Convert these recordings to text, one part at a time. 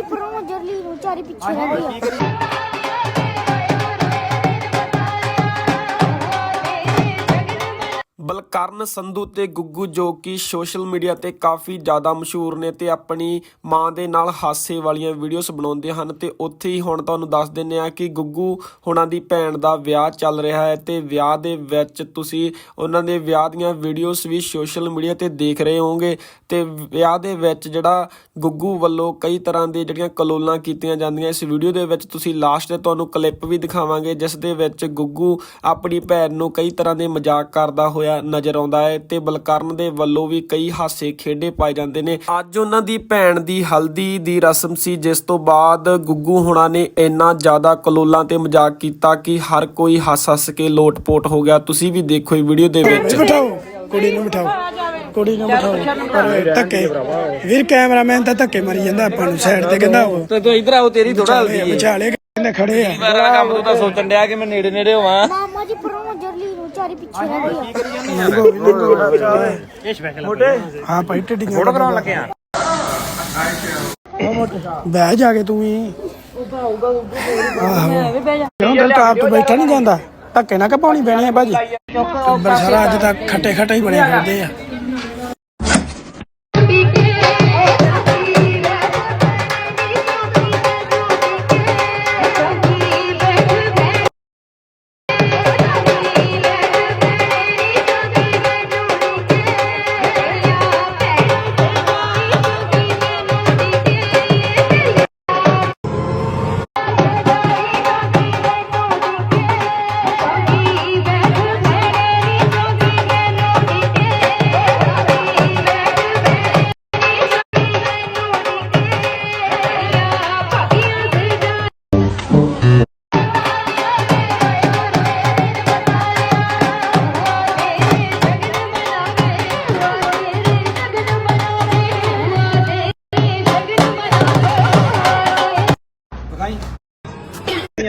ਜੀ ਪਰੋਂ ਜਰਲੀ ਨੂੰ ਚਾਰੀ ਪਿੱਛੇ ਰਹਿ ਗਈ ਆ। ਕਰਨ ਸੰਧੂ ਤੇ ਗੁੱਗੂ ਜੋ ਕਿ ਸੋਸ਼ਲ ਮੀਡੀਆ ਤੇ ਕਾਫੀ ਜ਼ਿਆਦਾ ਮਸ਼ਹੂਰ ਨੇ ਤੇ ਆਪਣੀ ਮਾਂ ਦੇ ਨਾਲ ਹਾਸੇ ਵਾਲੀਆਂ ਵੀਡੀਓਜ਼ ਬਣਾਉਂਦੇ ਹਨ ਤੇ ਉੱਥੇ ਹੀ ਹੁਣ ਤੁਹਾਨੂੰ ਦੱਸ ਦਿੰਨੇ ਆ ਕਿ ਗੁੱਗੂ ਹੁਣਾਂ ਦੀ ਭੈਣ ਦਾ ਵਿਆਹ ਚੱਲ ਰਿਹਾ ਹੈ ਤੇ ਵਿਆਹ ਦੇ ਵਿੱਚ ਤੁਸੀਂ ਉਹਨਾਂ ਦੇ ਵਿਆਹ ਦੀਆਂ ਵੀਡੀਓਜ਼ ਵੀ ਸੋਸ਼ਲ ਮੀਡੀਆ ਤੇ ਦੇਖ ਰਹੇ ਹੋਵੋਗੇ ਤੇ ਵਿਆਹ ਦੇ ਵਿੱਚ ਜਿਹੜਾ ਗੁੱਗੂ ਵੱਲੋਂ ਕਈ ਤਰ੍ਹਾਂ ਦੇ ਜਿਹੜੀਆਂ ਕਲੋਲਾਂ ਕੀਤੀਆਂ ਜਾਂਦੀਆਂ, ਇਸ ਵੀਡੀਓ ਦੇ ਵਿੱਚ ਤੁਸੀਂ ਲਾਸਟ ਤੇ ਤੁਹਾਨੂੰ ਕਲਿੱਪ ਵੀ ਦਿਖਾਵਾਂਗੇ, ਜਿਸ ਦੇ ਵਿੱਚ ਗੁੱਗੂ ਆਪਣੀ ਭੈਣ ਨੂੰ ਕਈ ਤਰ੍ਹਾਂ ਦੇ ਮਜ਼ਾਕ ਕਰਦਾ ਹੋਇਆ ਨਜ਼ਰ ਆਉਂਦਾ ਹੈ ਤੇ ਬਲਕਰਨ ਦੇ ਵੱਲੋਂ ਵੀ ਕਈ ਹਾਸੇ ਖੇਡੇ ਪਾਏ ਜਾਂਦੇ ਨੇ। ਅੱਜ ਉਹਨਾਂ ਦੀ ਭੈਣ ਦੀ ਹਲਦੀ ਦੀ ਰਸਮ ਸੀ ਜਿਸ ਤੋਂ ਬਾਅਦ ਗੁੱਗੂ ਹੁਣਾਂ ਨੇ ਇੰਨਾ ਜ਼ਿਆਦਾ ਕਲੋਲਾਂ ਤੇ ਮਜ਼ਾਕ ਕੀਤਾ ਕਿ ਹਰ ਕੋਈ ਹੱਸ ਹੱਸ ਕੇ ਲੋਟਪੋਟ ਹੋ ਗਿਆ। ਤੁਸੀਂ ਵੀ ਦੇਖੋ ਇਹ ਵੀਡੀਓ ਦੇ ਵਿੱਚ। ਬਿਠਾਓ ਕੁੜੀ ਨੂੰ ਬਿਠਾਓ ਕੁੜੀ ਨੂੰ ਬਿਠਾਓ। ਪਰ ਧੱਕੇ। ਵੀਰ ਕੈਮਰਾਮੈਨ ਤਾਂ ਧੱਕੇ ਮਾਰੀ ਜਾਂਦਾ ਆਪਾਂ ਨੂੰ ਸਾਈਡ ਤੇ ਕਹਿੰਦਾ ਉਹ ਤੇ ਤੂੰ ਇਧਰ ਆਓ ਤੇਰੀ ਥੋੜਾ ਹਲਦੀ ਹੈ। ਵਿਚਾਲੇ ਕਹਿੰਦੇ ਖੜੇ ਆ। ਮੇਰਾ ਕੰਮ ਤੂੰ ਤਾਂ ਸੋਚਣ ਡਿਆ ਕਿ ਮੈਂ ਨੇੜੇ ਨੇੜੇ ਹੋਵਾਂ ਜਰਲੀ ਨੂੰ ਚਾਰੀ ਪਿੱਛੇ ਰਹਿ ਗਈ ਆ? ਹਾਂ ਭਾਈ ਟੱਡੀਆਂ ਫੋਟੋ ਕਰਾਉਣ ਲੱਗੇ ਆ। ਬਹਿ ਜਾ ਕੇ ਤੂੰ ਕਿਉਂ ਦਲਤਾਪ ਤੋਂ ਬੈਠਾ ਨਹੀਂ ਜਾਂਦਾ? ਧੱਕੇ ਨਾ ਕਪਾਉਣੀ ਪੈਣੀ ਆ ਭਾਜੀ ਟੱਬਰ ਸਾਰਾ ਅੱਜ ਤੱਕ ਖੱਟੇ ਖੱਟੇ ਹੀ ਬਣੇ ਫਿਰਦੇ ਆ।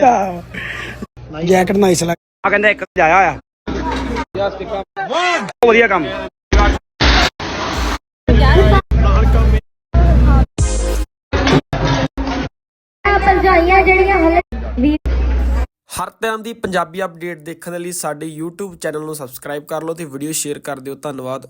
ਜੈਕਟ ਨਾਈਸ ਲੱਗ ਆ ਕਹਿੰਦਾ ਇੱਕ ਜਾਇਆ ਆ ਬਹੁਤ ਵਧੀਆ ਕੰਮ। ਭਰਜਾਈਆਂ ਜਿਹੜੀਆਂ ਹਲੇ ਵੀ ਹਰ ਤਰ੍ਹਾਂ ਦੀ ਪੰਜਾਬੀ ਅਪਡੇਟ ਦੇਖਣ ਲਈ ਸਾਡੇ YouTube ਚੈਨਲ ਨੂੰ ਸਬਸਕ੍ਰਾਈਬ ਕਰ ਲਓ ਤੇ ਵੀਡੀਓ ਸ਼ੇਅਰ ਕਰ ਦਿਓ। ਧੰਨਵਾਦ।